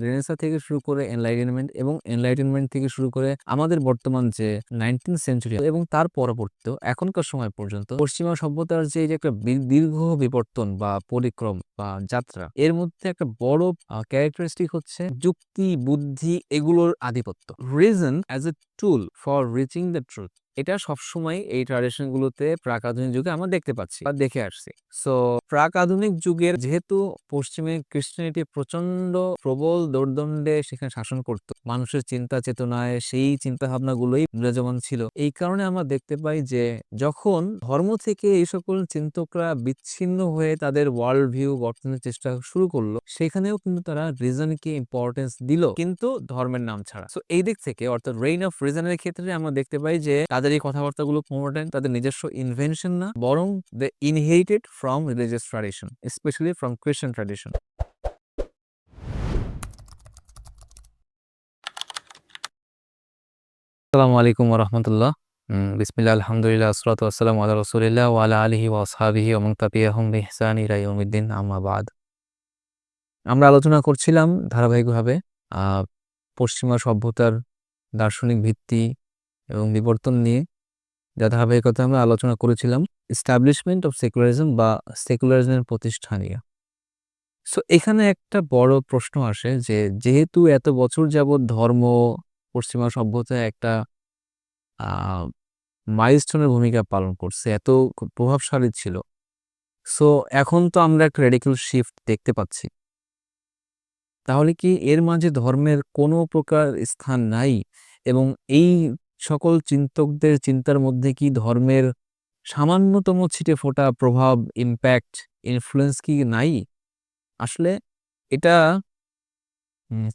Renaissance থেকে শুরু করে এনলাইটেনমেন্ট এবং এনলাইটেনমেন্ট থেকে শুরু করে আমাদের বর্তমান যে নাইনটিন সেঞ্চুরি এবং তার পরবর্তীতেও এখনকার সময় পর্যন্ত পশ্চিমা সভ্যতার যে যে একটা দীর্ঘ বিবর্তন বা পরিক্রম বা যাত্রা, এর মধ্যে একটা বড় ক্যারেক্টারিস্টিক হচ্ছে যুক্তি, বুদ্ধি এগুলোর আধিপত্য। Reason as a tool for reaching the truth এটা সবসময় এই ট্র্যাডিশন গুলোতে প্রাক আধুনিক যুগে আমরা দেখতে পাচ্ছি বা দেখে আসছি। সো প্রাক আধুনিক যুগের যেহেতু পশ্চিমে ক্রিশ্চিয়ানিটি প্রচণ্ড প্রবল দৌর্দণ্ডে সেখানে শাসন করত, মানুষের চিন্তা চেতনায় সেই চিন্তা ভাবনাগুলোই বিরাজমান ছিল। এই কারণে আমরা দেখতে পাই যে যখন ধর্ম থেকে এই সকল চিন্তকরা বিচ্ছিন্ন হয়ে তাদের ওয়ার্ল্ড ভিউ গঠনের চেষ্টা শুরু করল, সেখানেও কিন্তু তারা রিজনকে ইম্পর্টেন্স দিল, কিন্তু ধর্মের নাম ছাড়া। তো এই দিক থেকে অর্থাৎ রেইন অফ রিজনের ক্ষেত্রে আমরা দেখতে পাই যে তাদের এই কথাবার্তাগুলো কোনোটাই তাদের নিজস্ব ইনভেনশন না, বরং they inherited from religious tradition specially from Christian tradition আসসালামু আলাইকুম রহমতুল্লাহ বিসমিল্লাহ আলহামদুলিল্লাহ আসরাতু আসসালামু আলা রাসূলিল্লাহ ওয়া আলা আলিহি ওয়া আসহাবিহি ওয়া মান তাবিআহুম বিইহসান ইলা ইয়াউমিদ্দিন আম্মা বাদ আমরা আলোচনা করছিলাম ধারাবাহিকভাবে পশ্চিমা সভ্যতার দার্শনিক ভিত্তি এবং বিবর্তন নিয়ে যা ধারাবাহিকতা আমরা আলোচনা করেছিলাম এস্টাবলিশমেন্ট অফ সেকুলারিজম বা সেকুলারিজমের প্রতিষ্ঠা নিয়ে। সো এখানে একটা বড় প্রশ্ন আসে যে, যেহেতু এত বছর যাবৎ ধর্ম, পশ্চিমা সভ্যতায় একটা মাইলস্টোনের ভূমিকা পালন করছে, এত প্রভাবশালী ছিল। সো এখন তো আমরা একটা রেডিক্যাল শিফট দেখতে পাচ্ছি। তাহলে কি এর মাঝে ধর্মের কোনো প্রকার স্থান নাই? এবং এই সকল চিন্তকদের চিন্তার মধ্যে কি ধর্মের সামান্যতম ছিটে ফোটা প্রভাব ইম্প্যাক্ট ইনফ্লুয়েন্স কি নাই? আসলে এটা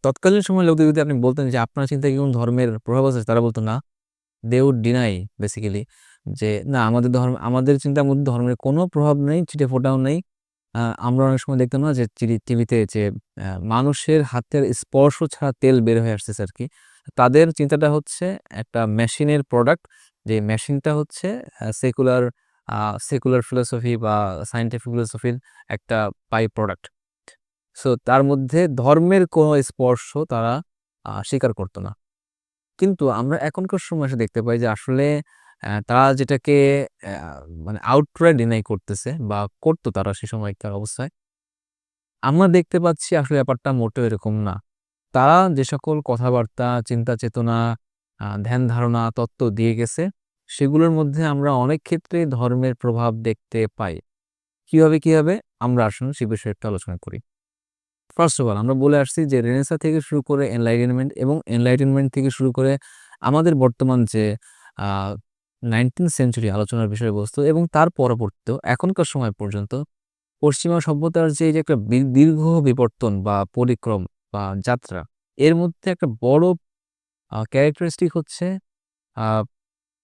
তৎকালীন সময় লোকদের যদি আপনি বলতেন যে আপনার চিন্তায় কি কোনো ধর্মের প্রভাব আছে, তারা বলতো না। দে উড ডিনাই বেসিক্যালি যে না, আমাদের ধর্ম, আমাদের চিন্তার মধ্যে ধর্মের কোনো প্রভাব নেই, ছিটে ফোটাও নেই। আমরা অনেক সময় দেখতাম না যে টিভিতে যে মানুষের হাতের স্পর্শ ছাড়া তেল বের হয়ে আসতেছে আর কি। তাদের চিন্তাটা হচ্ছে একটা মেশিনের প্রোডাক্ট। যে মেশিনটা হচ্ছে সেকুলার সেকুলার ফিলোসফি বা সায়েন্টিফিক ফিলোসফির একটা বাই প্রোডাক্ট। সো তার মধ্যে ধর্মের কোনো স্পর্শ তারা স্বীকার করতো না। কিন্তু আমরা এখনকার সময় এসে দেখতে পাই যে আসলে তারা যেটাকে মানে আউটরাইট ডিনাই করতেছে বা করতো তারা সে সময়কার অবস্থায়। আমরা দেখতে পাচ্ছি আসলে ব্যাপারটা মোটেও এরকম না। তারা যে সকল কথাবার্তা, চিন্তা চেতনা ধ্যান ধারণা, তত্ত্ব দিয়ে গেছে, সেগুলোর মধ্যে আমরা অনেক ক্ষেত্রে ধর্মের প্রভাব দেখতে পাই। কীভাবে কীভাবে? আমরা আসলে সে বিষয়ে একটু আলোচনা করি। ফার্স্ট অফ অল আমরা বলে আসছি যে রেনেসা থেকে শুরু করে এনলাইটেনমেন্ট এবং এনলাইটেনমেন্ট থেকে শুরু করে আমাদের বর্তমান যে নাইনটিন সেঞ্চুরি আলোচনার বিষয়বস্তু এবং তার পরবর্তীতেও এখনকার সময় পর্যন্ত পশ্চিমা সভ্যতার যে একটা দীর্ঘ বিবর্তন বা পরিক্রম বা যাত্রা। এর মধ্যে একটা বড় ক্যারেক্টারিস্টিক হচ্ছে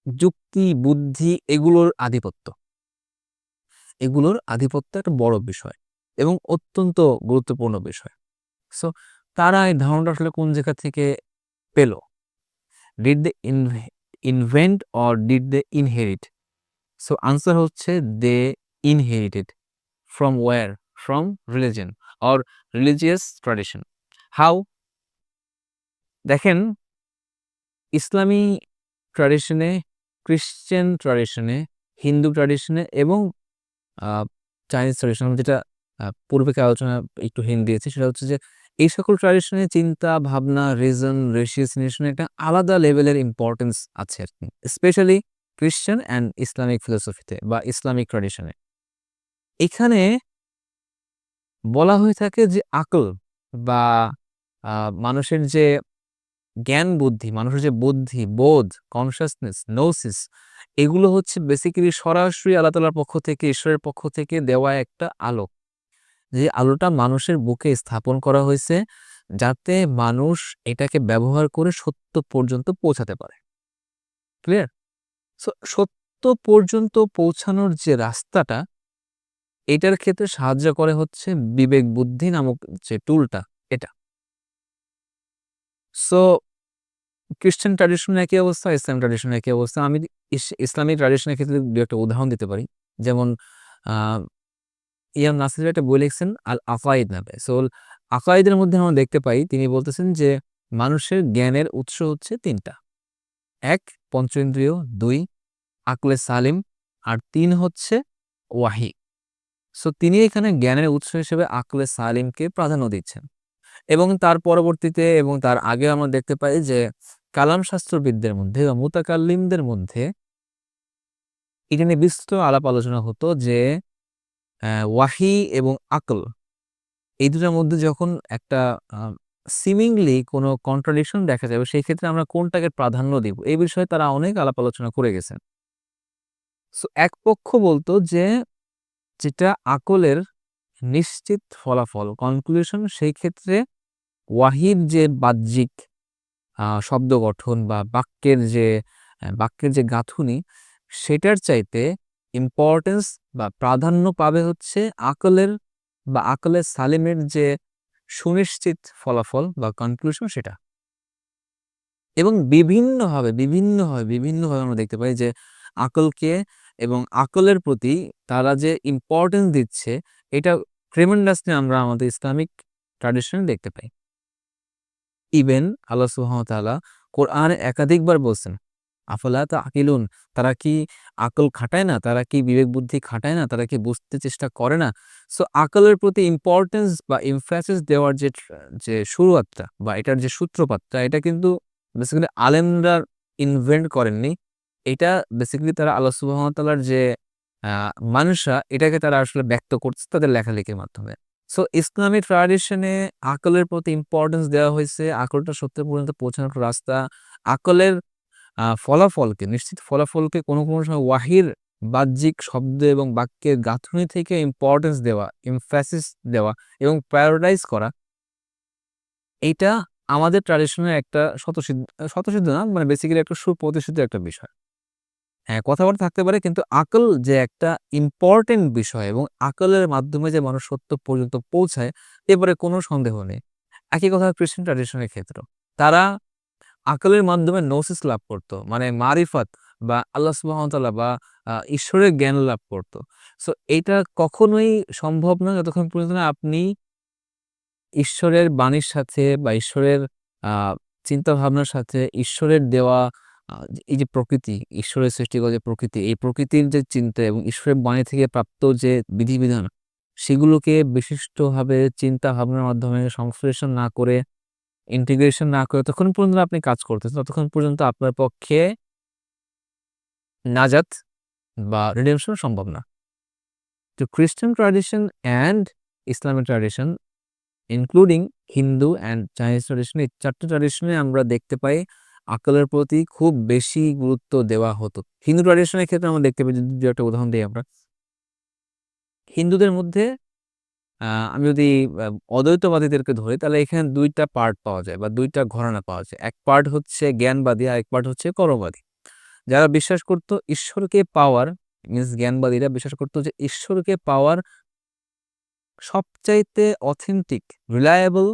যুক্তি, বুদ্ধি এগুলোর আধিপত্য। এগুলোর আধিপত্য একটা বড় বিষয় এবং অত্যন্ত গুরুত্বপূর্ণ বিষয়। সো তারা এই ধারণাটা আসলে কোন জায়গা থেকে পেল? Did they invent or did they inherit so answer হচ্ছে they inherited from where from religion or religious tradition how? দেখেন, ইসলামী ট্র্যাডিশনে, ক্রিশ্চিয়ান ট্র্যাডিশনে, হিন্দু ট্র্যাডিশনে এবং চাইনিজ ট্র্যাডিশন যেটা পূর্বে আলোচনা একটু হিন্ট দিয়েছি সেটা হচ্ছে যে, এই সকল ট্র্যাডিশনে চিন্তা, ভাবনা রিজন রেশিয়াসিনেশনে একটা আলাদা লেভেলের ইম্পর্টেন্স আছে আর কি স্পেশালি ক্রিশ্চিয়ান অ্যান্ড ইসলামিক ফিলোসফিতে বা ইসলামিক ট্র্যাডিশনে এখানে বলা হয়ে থাকে যে, আকল বা মানুষের যে জ্ঞান বুদ্ধি, মানুষের যে বুদ্ধি, বোধ কনসিয়াসনেস নোসিস এগুলো হচ্ছে বেসিক্যালি সরাসরি আল্লাহ তালার পক্ষ থেকে, ঈশ্বরের পক্ষ থেকে দেওয়া একটা আলো। যে আলোটা মানুষের বুকে স্থাপন করা হয়েছে যাতে মানুষ এটাকে ব্যবহার করে সত্য পর্যন্ত পৌঁছাতে পারে। ক্লিয়ার সত্য পর্যন্ত পৌঁছানোর যে রাস্তাটা, এটার ক্ষেত্রে সাহায্য করে হচ্ছে বিবেক বুদ্ধি নামক যে টুলটা এটা। সো খ্রিস্টান ট্র্যাডিশনের একই অবস্থা? ইসলাম ট্র্যাডিশনের একই অবস্থা? আমি ইস- ইসলামিক ট্র্যাডিশনের ক্ষেত্রে দু একটা উদাহরণ দিতে পারি। যেমন ইয়াম নাসির একটা বই লিখছেন, আল আফাইদ নামে। সো আকাইদের মধ্যে আমরা দেখতে পাই, তিনি বলতেছেন যে, মানুষের জ্ঞানের উৎস হচ্ছে তিনটা। এক পঞ্চেন্দ্রিয় দুই, আকলে সালিম। আর তিন হচ্ছে ওয়াহি। সো তিনি এখানে জ্ঞানের উৎস হিসেবে আকলে সালিমকে প্রাধান্য দিচ্ছেন। এবং তার পরবর্তীতে এবং তার আগে আমরা দেখতে পাই যে কালাম শাস্ত্রবিদদের মধ্যে বা মুতাকাল্লিমদের মধ্যে এটা নিয়ে বিস্তৃত আলাপ আলোচনা হতো যে ওয়াহি এবং আকল এই দুটার মধ্যে যখন একটা সিমিংলি কোনো কন্ট্রাডিকশন দেখা যাবে সেই ক্ষেত্রে আমরা কোনটাকে প্রাধান্য দিব? এই বিষয়ে তারা অনেক আলাপ আলোচনা করে গেছেন। সো এক পক্ষ বলতো যে, যেটা আকলের নিশ্চিত ফলাফল কনক্লুশন সেই ক্ষেত্রে ওয়াহিদ যে বাহ্যিক শব্দ গঠন বা বাক্যের যে বাক্যের যে গাঁথুনি, সেটার চাইতে ইম্পর্টেন্স বা প্রাধান্য পাবে হচ্ছে আকলের বা আকলের সালিমের যে সুনিশ্চিত ফলাফল বা কনক্লুশন সেটা। এবং বিভিন্নভাবে বিভিন্নভাবে বিভিন্নভাবে আমরা দেখতে পাই যে আকলকে এবং আকলের প্রতি তারা যে ইম্পর্টেন্স দিচ্ছে, এটা ট্রেমেন্ডাসলি আমরা আমাদের ইসলামিক ট্র্যাডিশনে দেখতে পাই। ইভেন আল্লাহ সুহামতাল্লাহ কোরআনে একাধিকবার বলছেন, আফলা তা আকিলুন তারা কি আকল খাটায় না? তারা কি বিবেক বুদ্ধি খাটায় না? তারা কি বুঝতে চেষ্টা করে না? সো আকলের প্রতি ইম্পর্টেন্স বা ইমফ্যাসিস দেওয়ার যে যে শুরুয়াতটা বা এটার যে সূত্রপাতটা, এটা কিন্তু বেসিক্যালি আলেমরা ইনভেন্ট করেননি। এটা বেসিক্যালি তারা আল্লাহ সুবাহতাল্লার যে মানুষরা, এটাকে তারা আসলে ব্যক্ত করছে তাদের লেখালেখির মাধ্যমে। সো ইসলামী ট্রাডিশনে আকলের প্রতি ইম্পর্টেন্স দেওয়া হয়েছে। আকলটা সত্য পর্যন্ত পৌঁছানোর রাস্তা। আকলের ফলাফলকে, নিশ্চিত ফলাফলকে কোনো কোনো সময় ওয়াহির, বাহ্যিক শব্দ এবং বাক্যের গাঁথনি থেকে ইম্পর্টেন্স দেওয়া ইমফ্যাসিস দেওয়া এবং প্যারাডাইজ করা। এইটা আমাদের ট্র্যাডিশনের একটা শতসিদ্ধ শতসিদ্ধ না মানে বেসিক্যালি একটা সুপ্রতিষ্ঠিত একটা বিষয়। হ্যাঁ কথাবার্তা থাকতে পারে কিন্তু আকল যে একটা ইম্পর্টেন্ট বিষয় এবং আকলের মাধ্যমে যে মানুষ সত্য পর্যন্ত পৌঁছায় এবারে কোনো সন্দেহ নেই। একই কথা খ্রিস্টান ট্র্যাডিশনের ক্ষেত্র তারা আকলের মাধ্যমে নোসিস লাভ করতো মানে মারিফাত বা আল্লাহ সুবাহতাল্লাহ বা ঈশ্বরের জ্ঞান লাভ করতো। সো এটা কখনোই সম্ভব না যতক্ষণ পর্যন্ত না আপনি ঈশ্বরের বাণীর সাথে বা ঈশ্বরের চিন্তা ভাবনার সাথে ঈশ্বরের দেওয়া এই যে প্রকৃতি, ঈশ্বরের সৃষ্টিগত যে প্রকৃতি, এই প্রকৃতির যে চিন্তা এবং ঈশ্বরের বাণী থেকে প্রাপ্ত যে বিধিবিধান, সেগুলোকে বিশিষ্টভাবে চিন্তা ভাবনার মাধ্যমে সংশ্লেষণ না করে ইন্টিগ্রেশন না করে তখন পর্যন্ত আপনি কাজ করতেছেন, ততক্ষণ পর্যন্ত আপনার পক্ষে নাজাত বা রিডেমশন সম্ভব না। তো খ্রিস্টান tradition and Islamic tradition including Hindu and Chinese tradition এই চারটে ট্র্যাডিশনে আমরা দেখতে পাই আকলের প্রতি খুব বেশি গুরুত্ব দেওয়া হতো। হিন্দু ট্র্যাডিশনের ক্ষেত্রে আমরা দেখতে পাই, যদি একটা উদাহরণ দিই আমরা। হিন্দুদের মধ্যে আমি যদি অদ্বৈতবাদীদেরকে ধরি, তাহলে এখানে দুইটা পার্ট পাওয়া যায় বা দুইটা ঘরানা পাওয়া যায়। এক পার্ট হচ্ছে জ্ঞানবাদী আর এক পার্ট হচ্ছে কর্মবাদী। যারা বিশ্বাস করত ঈশ্বরকে পাওয়ার মিনস জ্ঞানবাদীরা বিশ্বাস করতো যে ঈশ্বরকে পাওয়ার সবচাইতে অথেন্টিক রিলায়েবল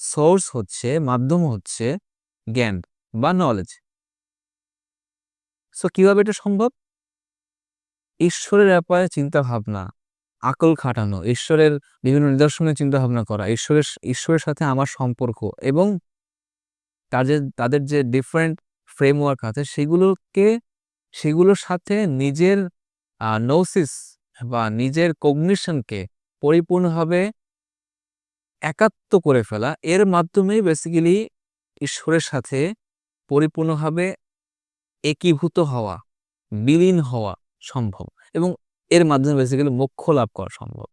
সোর্স হচ্ছে, মাধ্যম হচ্ছে জ্ঞান। বা নলেজ সো কীভাবে এটা সম্ভব? ঈশ্বরের ব্যাপারে চিন্তা ভাবনা আকল খাটানো, ঈশ্বরের বিভিন্ন নিদর্শনের চিন্তা ভাবনা করা, ঈশ্বরের ঈশ্বরের সাথে আমার সম্পর্ক এবং তাদের তাদের যে ডিফারেন্ট ফ্রেমওয়ার্ক আছে, সেগুলোকে, সেগুলোর সাথে নিজের নোসিস বা নিজের কগনিশনকে পরিপূর্ণভাবে একাত্ম করে ফেলা। এর মাধ্যমেই বেসিক্যালি ঈশ্বরের সাথে পরিপূর্ণভাবে একীভূত হওয়া, বিলীন হওয়া সম্ভব এবং এর মাধ্যমে বেসিক্যালি মোক্ষ লাভ করা সম্ভব।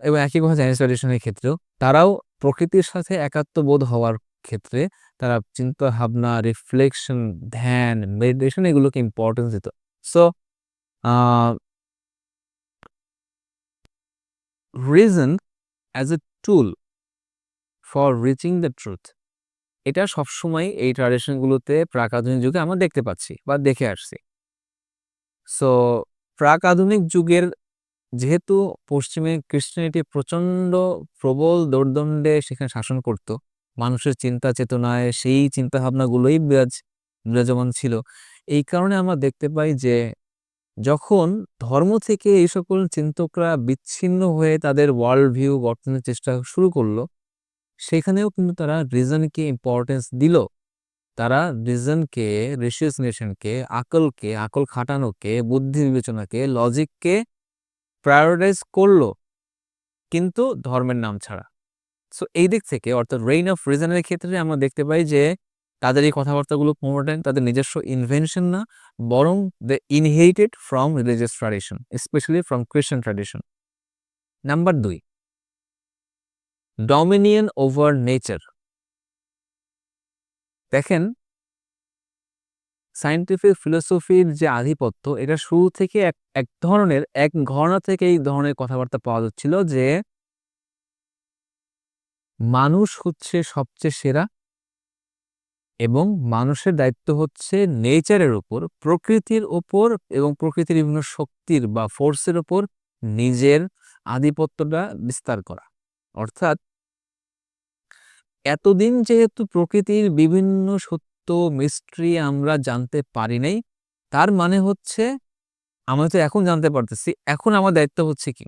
এবং একই কথা চাইনিজ ট্র্যাডিশনের ক্ষেত্রেও, তারাও প্রকৃতির সাথে একাত্মবোধ হওয়ার ক্ষেত্রে তারা চিন্তা ভাবনা রিফ্লেকশন ধ্যান মেডিটেশন এগুলোকে ইম্পর্টেন্স দিত। So reason as a tool for reaching the truth এটা সবসময় এই ট্র্যাডিশনগুলোতে প্রাক আধুনিক যুগে আমরা দেখতে পাচ্ছি বা দেখে আসছি। সো প্রাক আধুনিক যুগের যেহেতু পশ্চিমে ক্রিশ্চিয়ানিটি প্রচণ্ড প্রবল দৌর্দণ্ডে সেখানে শাসন করত, মানুষের চিন্তা চেতনায় সেই চিন্তা ভাবনাগুলোই বিরাজ, বিরাজমান ছিল। এই কারণে আমরা দেখতে পাই যে যখন ধর্ম থেকে এই সকল চিন্তকরা বিচ্ছিন্ন হয়ে তাদের ওয়ার্ল্ড ভিউ গঠনের চেষ্টা শুরু করল সেখানেও কিন্তু তারা রিজনকে ইম্পর্টেন্স দিল। তারা রিজনকে রেশিয়াসনেশনকে আকলকে, আকল খাটানোকে, বুদ্ধি বিবেচনাকে লজিককে প্রায়োরিটাইজ করল, কিন্তু ধর্মের নাম ছাড়া। সো এই দিক থেকে, অর্থাৎ রেইন অফ রিজনের ক্ষেত্রে আমরা দেখতে পাই যে, তাদের এই কথাবার্তাগুলো কোনোটাই তাদের নিজস্ব ইনভেনশন না, বরং they inherited from religious tradition specially from Christian tradition number দুই ডমিনিয়ন ওভার নেচার দেখেন সায়েন্টিফিক ফিলোসফির যে আধিপত্য, এটা শুরু থেকে এক এক ধরনের, এক ঘরনা থেকে এই ধরনের কথাবার্তা পাওয়া যাচ্ছিল যে মানুষ হচ্ছে সবচেয়ে সেরা এবং মানুষের দায়িত্ব হচ্ছে নেচারের ওপর প্রকৃতির ওপর এবং প্রকৃতির বিভিন্ন শক্তির বা ফোর্সের ওপর নিজের আধিপত্যটা বিস্তার করা। অর্থাৎ এতদিন যেহেতু প্রকৃতির বিভিন্ন সত্য মিস্ট্রি আমরা জানতে পারি নাই, তার মানে হচ্ছে আমরা তো এখন জানতে পারতেছি, এখন আমার দায়িত্ব হচ্ছে কি?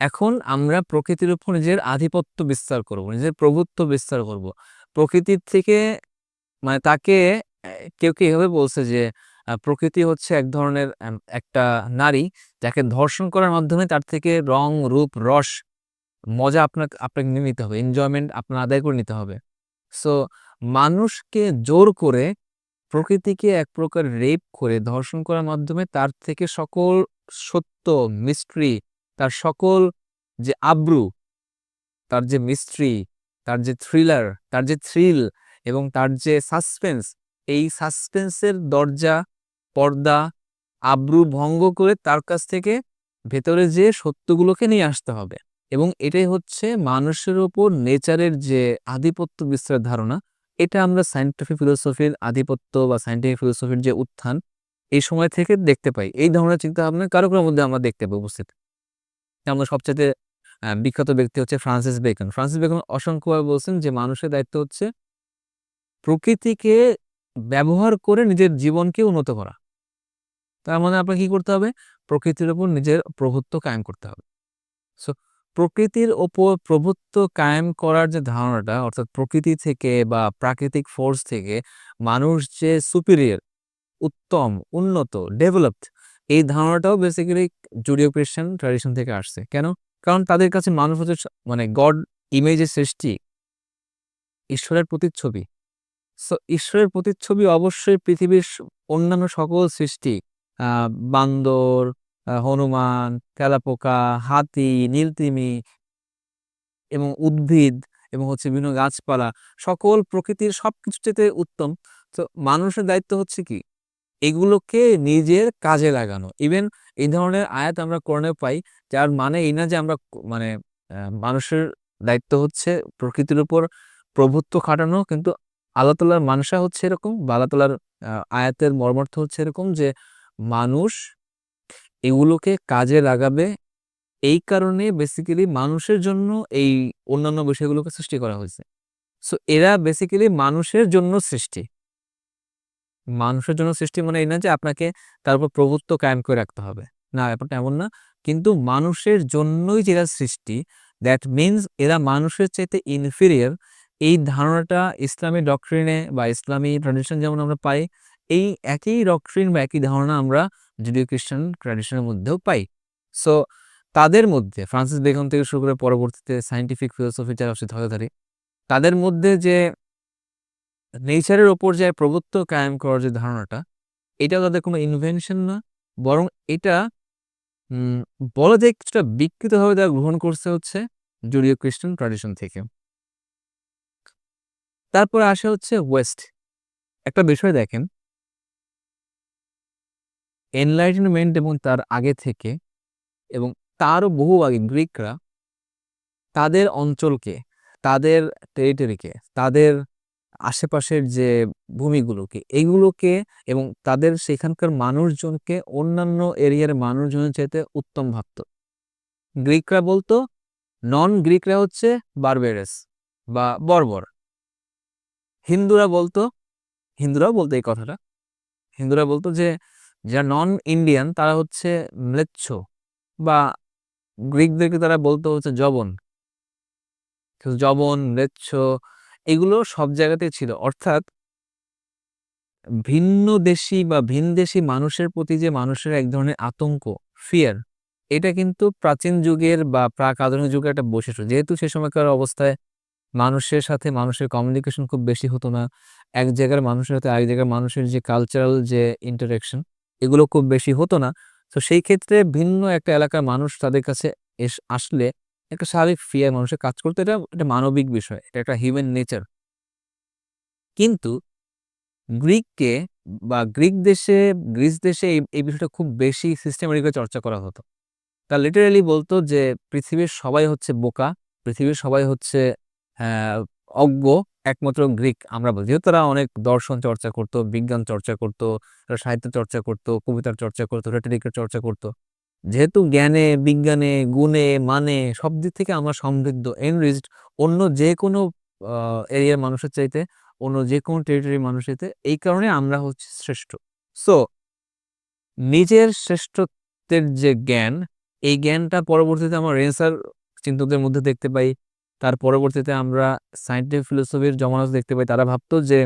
এখন আমরা প্রকৃতির উপর নিজের আধিপত্য বিস্তার করব, নিজের প্রভুত্ব বিস্তার করব। প্রকৃতির থেকে মানে তাকে কেউ কেউ এভাবে বলছে যে প্রকৃতি হচ্ছে এক ধরনের একটা নারী যাকে ধর্ষণ করার মাধ্যমে তার থেকে রং, রূপ, রস মজা আপনাকে আপনাকে নিয়ে নিতে হবে এনজয়মেন্ট আপনার আদায় করে নিতে হবে। সো মানুষকে জোর করে প্রকৃতিকে এক প্রকার রেপ করে, ধর্ষণ করার মাধ্যমে তার থেকে সকল সত্য মিস্ট্রি তার সকল যে আব্রু, তার যে মিস্ট্রি তার যে থ্রিলার তার যে থ্রিল এবং তার যে সাসপেন্স এই সাসপেন্সের দরজা, পর্দা, আব্রু ভঙ্গ করে তার কাছ থেকে ভেতরে যে সত্যগুলোকে নিয়ে আসতে হবে। এবং এটাই হচ্ছে মানুষের ওপর নেচারের যে আধিপত্য বিস্তারের ধারণা, এটা আমরা সায়েন্টিফিক ফিলোসফির আধিপত্য বা সায়েন্টিফিক ফিলোসফির যে উত্থান, এই সময় থেকে দেখতে পাই। এই ধরনের চিন্তা ভাবনা কারও কারোর মধ্যে আমরা দেখতে পাই উপস্থিত। আমরা সবচেয়ে বিখ্যাত ব্যক্তি হচ্ছে ফ্রান্সিস বেকন। ফ্রান্সিস বেকন অসংখ্যভাবে বলছেন যে মানুষের দায়িত্ব হচ্ছে প্রকৃতিকে ব্যবহার করে নিজের জীবনকে উন্নত করা। তার মানে আপনাকে কি করতে হবে? প্রকৃতির ওপর নিজের প্রভুত্ব কায়েম করতে হবে। সো প্রকৃতির ওপর প্রভুত্ব কায়েম করার যে ধারণাটা, অর্থাৎ প্রকৃতি থেকে বা প্রাকৃতিক ফোর্স থেকে মানুষ যে সুপিরিয়র উত্তম, উন্নত ডেভেলপড এই ধারণাটাও বেসিক্যালি জুডিও ক্রিশ্চান ট্র্যাডিশন থেকে আসছে। কেন? কারণ তাদের কাছে মানুষ হচ্ছে মানে গড ইমেজের সৃষ্টি। ঈশ্বরের প্রতিচ্ছবি। সো ঈশ্বরের প্রতিচ্ছবি অবশ্যই পৃথিবীর অন্যান্য সকল সৃষ্টি বান্দর হনুমান তেলাপোকা হাতি, নীলতিমি এবং উদ্ভিদ এবং হচ্ছে বিভিন্ন গাছপালা, সকল প্রকৃতির সব কিছুতে উত্তম। তো মানুষের দায়িত্ব হচ্ছে কি? এগুলোকে নিজের কাজে লাগানো। ইভেন এই ধরনের আয়াত আমরা কোরআনে পাই, যার মানে এই না যে আমরা মানে মানুষের দায়িত্ব হচ্ছে প্রকৃতির উপর প্রভুত্ব খাটানো, কিন্তু আল্লাহ তাল্লার মানসা হচ্ছে এরকম, বা আল্লাহ তাল্লার আয়াতের মর্মার্থ হচ্ছে এরকম যে মানুষ এগুলোকে কাজে লাগাবে। এই কারণে বেসিক্যালি মানুষের জন্য এই অন্যান্য বিষয়গুলোকে সৃষ্টি করা হয়েছে। সো এরা বেসিক্যালি মানুষের জন্য সৃষ্টি। মানুষের জন্য সৃষ্টি মানে এই না যে আপনাকে তার উপর প্রভুত্ব কায়েম করে রাখতে হবে। না, ব্যাপারটা এমন না। কিন্তু মানুষের জন্যই যেটা সৃষ্টি দ্যাট মিনস এরা মানুষের চাইতে ইনফিরিয়ার এই ধারণাটা ইসলামী ডক্ট্রিনে বা ইসলামী ট্র্যাডিশন যেমন আমরা পাই, এই একই ডক্ট্রিন বা একই ধারণা আমরা জুডিও খ্রিস্টান ট্র্যাডিশনের মধ্যেও পাই। সো তাদের মধ্যে ফ্রান্সিস বেগম থেকে শুরু করে পরবর্তীতে সাইন্টিফিক ফিলোসফি যারা ধরে তাদের মধ্যে যে নেচারের ওপর যে প্রভুত্ব কায়েম করার যে ধারণাটা, এটা তাদের কোনো ইনভেনশন না, বরং এটা বলা যায় কিছুটা বিকৃতভাবে তারা গ্রহণ করছে হচ্ছে জুডিও খ্রিস্টান ট্র্যাডিশন থেকে। তারপরে আসে হচ্ছে ওয়েস্ট একটা বিষয় দেখেন এনলাইটেনমেন্ট এবং তার আগে থেকে এবং তারও বহু আগে গ্রিকরা তাদের অঞ্চলকে, তাদের টেরিটরিকে তাদের আশেপাশের যে ভূমিগুলোকে এইগুলোকে এবং তাদের সেখানকার মানুষজনকে, অন্যান্য এরিয়ার মানুষজনের চাইতে উত্তম ভাবত। গ্রিকরা বলতো নন গ্রিকরা হচ্ছে বারবেরেস বা বর্বর। হিন্দুরা বলতো, হিন্দুরাও বলতো এই কথাটা। হিন্দুরা বলতো যে যারা নন ইন্ডিয়ান তারা হচ্ছে ম্লেচ্ছ বা গ্রিকদেরকে তারা বলতো হচ্ছে জবন জবন ম্লেচ্ছ এগুলো সব জায়গাতেই ছিল। অর্থাৎ ভিন্ন দেশি বা ভিনদেশী মানুষের প্রতি যে মানুষের এক ধরনের আতঙ্ক ফিয়ার এটা কিন্তু প্রাচীন যুগের বা প্রাক আধুনিক যুগের একটা বৈশিষ্ট্য। যেহেতু সে সময়কার অবস্থায় মানুষের সাথে মানুষের কমিউনিকেশন খুব বেশি হতো না, এক জায়গার মানুষের সাথে আরেক জায়গার মানুষের যে কালচারাল যে ইন্টারাকশন এগুলো খুব বেশি হতো না। তো সেই ক্ষেত্রে ভিন্ন একটা এলাকার মানুষ তাদের কাছে এস, আসলে একটা স্বাভাবিক ফিয়ার মানুষের কাজ করতে। এটা একটা মানবিক বিষয়, এটা একটা হিউম্যান নেচার কিন্তু গ্রিককে বা গ্রিক দেশে, গ্রিস দেশে এই বিষয়টা খুব বেশি সিস্টেমেটিক চর্চা করা হতো। তা লিটারেলি বলতো যে পৃথিবীর সবাই হচ্ছে বোকা, পৃথিবীর সবাই হচ্ছে অজ্ঞ একমাত্র গ্রিক আমরা বলি। যেহেতু তারা অনেক দর্শন চর্চা করতো, বিজ্ঞান চর্চা করতো, তারা সাহিত্য চর্চা করতো, কবিতার চর্চা করতো রেটরিকের চর্চা করতো। যেহেতু জ্ঞানে, বিজ্ঞানে, গুণে মানে সব দিক থেকে আমরা সমৃদ্ধ এনরিচড অন্য যে কোনো এরিয়ার মানুষের চাইতে, অন্য যে কোনো টেরিটরি মানুষের এই কারণে আমরা হচ্ছে শ্রেষ্ঠ। সো নিজের শ্রেষ্ঠত্বের যে জ্ঞান, এই জ্ঞানটা পরবর্তীতে আমরা রেন্সার চিন্তকদের মধ্যে দেখতে পাই। তার পরবর্তীতে আমরা সাইন্টিফিক ফিলোসফির জমানাজ দেখতে পাই। তারা ভাবতো যে,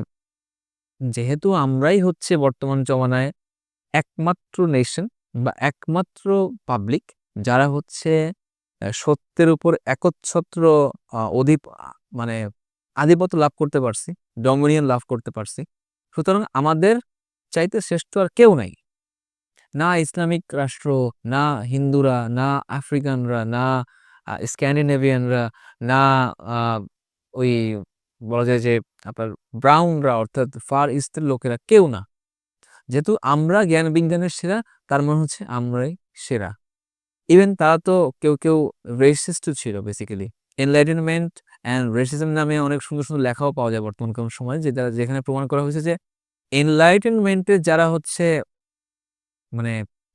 যেহেতু আমরাই হচ্ছে বর্তমান জমানায় একমাত্র নেশন বা একমাত্র পাবলিক যারা হচ্ছে সত্যের উপর একচ্ছত্র অধিপ মানে আধিপত্য লাভ করতে পারছি ডমিনিয়ন লাভ করতে পারছি, সুতরাং আমাদের চাইতে শ্রেষ্ঠ আর কেউ নাই। না ইসলামিক রাষ্ট্র, না হিন্দুরা, না আফ্রিকানরা, না স্ক্যান্ডিনেভিয়ানরা না ওই বলা যায় যে আপনার ব্রাউনরা অর্থাৎ ফার ইস্টের লোকেরা কেউ না। যেহেতু আমরা জ্ঞান বিজ্ঞানের সেরা, তার মনে হচ্ছে আমরাই সেরা। ইভেন তারা তো কেউ কেউ রেসিস্ট ছিল বেসিক্যালি এনলাইটেনমেন্ট অ্যান্ড রেসিজম নামে অনেক সুন্দর সুন্দর লেখাও পাওয়া যায় বর্তমান কোন সময় যেটা যেখানে প্রমাণ করা হয়েছে যে এনলাইটেনমেন্টের যারা হচ্ছে মানে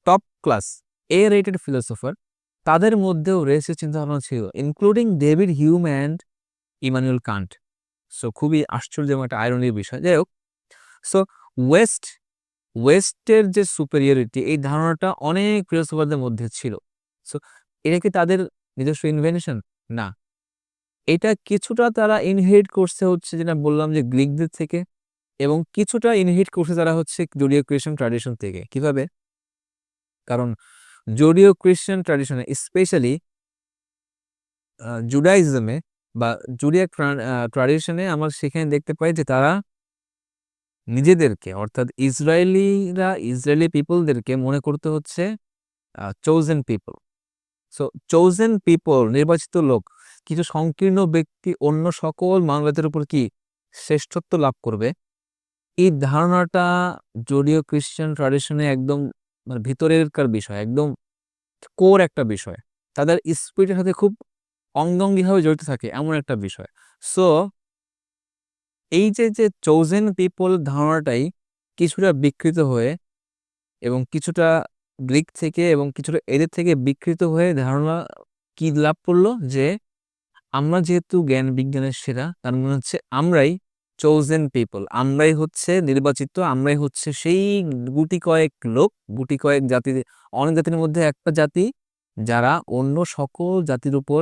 top class A rated philosopher তাদের মধ্যেও রেসের চিন্তাভাবনা ছিল including David Hume and Immanuel Kant so খুবই আশ্চর্য এবং একটা আয়রনির বিষয়। যাই হোক সো ওয়েস্ট ওয়েস্টের যে সুপেরিয়রিটি এই ধারণাটা অনেক ফিলোসফারদের মধ্যে ছিল। সো এটা কি তাদের নিজস্ব ইনভেনশন না। এটা কিছুটা তারা ইনহেরিট করছে হচ্ছে যেটা বললাম যে গ্রিকদের থেকে, এবং কিছুটা ইনহেরিট করছে তারা হচ্ছে জুডিও ক্রিয়েশন ট্র্যাডিশন থেকে। কীভাবে? কারণ জুডিও ক্রিশ্চিয়ান ট্র্যাডিশনে স্পেশালি জুডাইজমে বা জুডিয়াক ট্র্যাডিশনে আমরা সেখানে দেখতে পাই যে তারা নিজেদেরকে, অর্থাৎ ইসরায়েলিরা, ইসরায়েলি পিপলদেরকে মনে করতে হচ্ছে chosen people so chosen people নির্বাচিত লোক, কিছু সংকীর্ণ ব্যক্তি অন্য সকল মানবতার উপর কি শ্রেষ্ঠত্ব লাভ করবে? এই ধারণাটা জড়িও ক্রিশ্চিয়ান ট্রাডিশনে একদম মানে ভিতরেরকার বিষয়, একদম কোর একটা বিষয়। তাদের স্পিরিটের সাথে খুব অঙ্গাঙ্গিভাবে জড়িত থাকে এমন একটা বিষয়। সো এই যে যে চৌজেন পিপল ধারণাটাই কিছুটা বিকৃত হয়ে এবং কিছুটা গ্রিক থেকে এবং কিছুটা এদের থেকে বিকৃত হয়ে ধারণা কি লাভ করল? যে, আমরা যেহেতু জ্ঞান বিজ্ঞানের সেরা, তার মনে হচ্ছে আমরাই চৌজেন পিপল আমরাই হচ্ছে নির্বাচিত, আমরাই হচ্ছে সেই গুটি কয়েক লোক, গুটি কয়েক জাতি, অনেক জাতির মধ্যে একটা জাতি যারা অন্য সকল জাতির উপর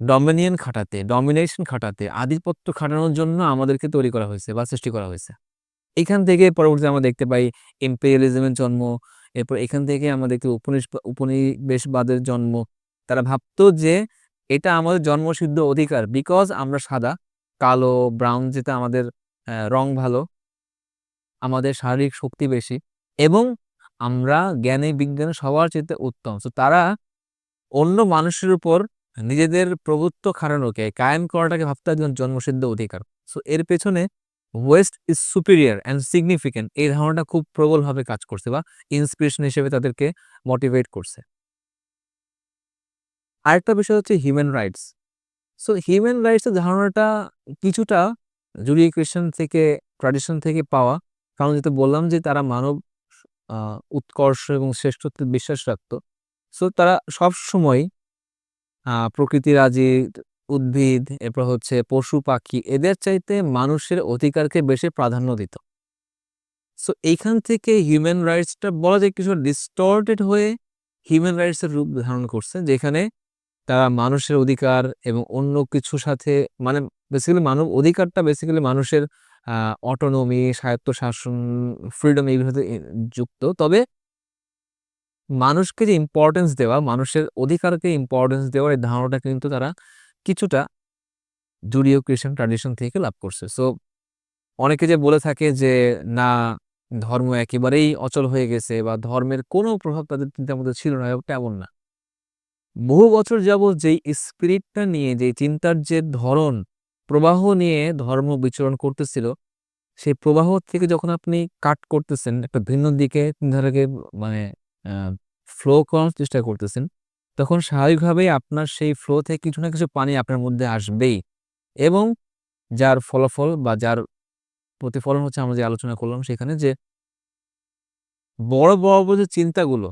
ডমিনিয়ন খাটাতে ডমিনেশন খাটাতে, আধিপত্য খাটানোর জন্য আমাদেরকে তৈরি করা হয়েছে বা সৃষ্টি করা হয়েছে। এখান থেকে পরবর্তী আমরা দেখতে পাই এম্পেরিয়ালিজমের জন্ম, এরপর এখান থেকে আমরা দেখতে উপনিবেশবাদের জন্ম। তারা ভাবতো যে এটা আমাদের জন্মসিদ্ধ অধিকার বিকজ আমরা সাদা। কালো ব্রাউন যেটা আমাদের রং ভালো, আমাদের শারীরিক শক্তি বেশি এবং আমরা জ্ঞানে বিজ্ঞানে সবার চেয়ে উত্তম। তো তারা অন্য মানুষের উপর নিজেদের প্রভুত্ব খাটানোকে, কায়েম করাটাকে ভাবতে একজন জন্মসিদ্ধ অধিকার। সো এর পেছনে west is superior and significant এই ধারণাটা খুব প্রবলভাবে কাজ করছে বা ইন্সপিরেশন হিসেবে তাদেরকে মোটিভেট করছে। আরেকটা বিষয় হচ্ছে হিউম্যান রাইটস সো হিউম্যান রাইটসের ধারণাটা কিছুটা জুড়িয়ে ক্রিশ্চান থেকে ট্র্যাডিশন থেকে পাওয়া। কারণ যেটা বললাম যে তারা মানব উৎকর্ষ এবং শ্রেষ্ঠত্বে বিশ্বাস রাখত। সো তারা সব সময় প্রকৃতিরাজি উদ্ভিদ, এরপর হচ্ছে পশু, পাখি, এদের চাইতে মানুষের অধিকারকে বেশি প্রাধান্য দিত। সো এইখান থেকে হিউম্যান রাইটসটা বলা যায় কিছু ডিস্টর্টেড হয়ে হিউম্যান রাইটসের রূপ ধারণ করছে। যেখানে তারা মানুষের অধিকার এবং অন্য কিছুর সাথে মানে বেসিক্যালি মানব অধিকারটা বেসিক্যালি মানুষের অটোনমি স্বায়ত্তশাসন ফ্রিডম এইগুলোর সাথে যুক্ত। তবে মানুষকে যে ইম্পর্টেন্স দেওয়া, মানুষের অধিকারকে ইম্পর্টেন্স দেওয়ার এই ধারণাটা কিন্তু তারা কিছুটা জুডিও ক্রিশ্চান ট্র্যাডিশন থেকে লাভ করছে। সো অনেকে যে বলে থাকে যে, না, ধর্ম একেবারেই অচল হয়ে গেছে বা ধর্মের কোনো প্রভাব তাদের চিন্তার মধ্যে ছিল না এমন না। বহু বছর যাবৎ যেই স্পিরিটটা নিয়ে, যেই চিন্তার যে ধরন, প্রবাহ নিয়ে ধর্ম বিচরণ করতেছিল, সেই প্রবাহ থেকে যখন আপনি কাট করতেছেন, একটা ভিন্ন দিকে চিন্তাধারাকে মানে ফ্লো করার চেষ্টা করতেছেন, তখন স্বাভাবিকভাবেই আপনার সেই ফ্লো থেকে কিছু না কিছু পানি আপনার মধ্যে আসবেই। এবং যার ফলাফল বা যার প্রতিফলন হচ্ছে আমরা যে আলোচনা করলাম সেখানে যে বড় বড় বড় যে চিন্তাগুলো,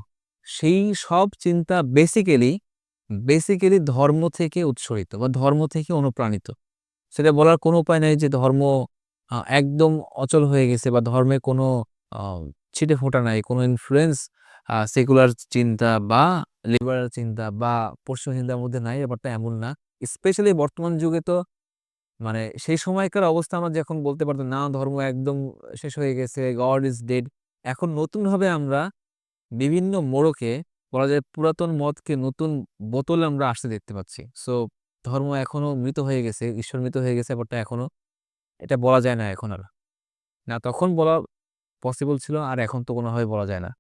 সেই সব চিন্তা বেসিক্যালি বেসিক্যালি ধর্ম থেকে উৎসরিত বা ধর্ম থেকে অনুপ্রাণিত। সেটা বলার কোনো উপায় নেই যে ধর্ম একদম অচল হয়ে গেছে বা ধর্মে কোনো ছিটে ফোঁটা নাই, কোনো ইনফ্লুয়েন্স সেকুলার চিন্তা বা লিবারাল চিন্তা বা পশ্চিম চিন্তার মধ্যে নাই, ব্যাপারটা এমন না। স্পেশালি বর্তমান যুগে তো মানে সেই সময়কার অবস্থা আমরা যখন বলতে পারতাম, না, ধর্ম একদম শেষ হয়ে গেছে গড ইজ ডেড এখন নতুনভাবে আমরা বিভিন্ন মোড়কে বলা যায় পুরাতন মতকে নতুন বোতলে আমরা আসতে দেখতে পাচ্ছি। সো, ধর্ম এখনও মৃত হয়ে গেছে, ঈশ্বর মৃত হয়ে গেছে ব্যাপারটা এখনও এটা বলা যায় না এখন আর। না, তখন বলা পসিবল ছিল, আর এখন তো কোনোভাবে বলা যায় না।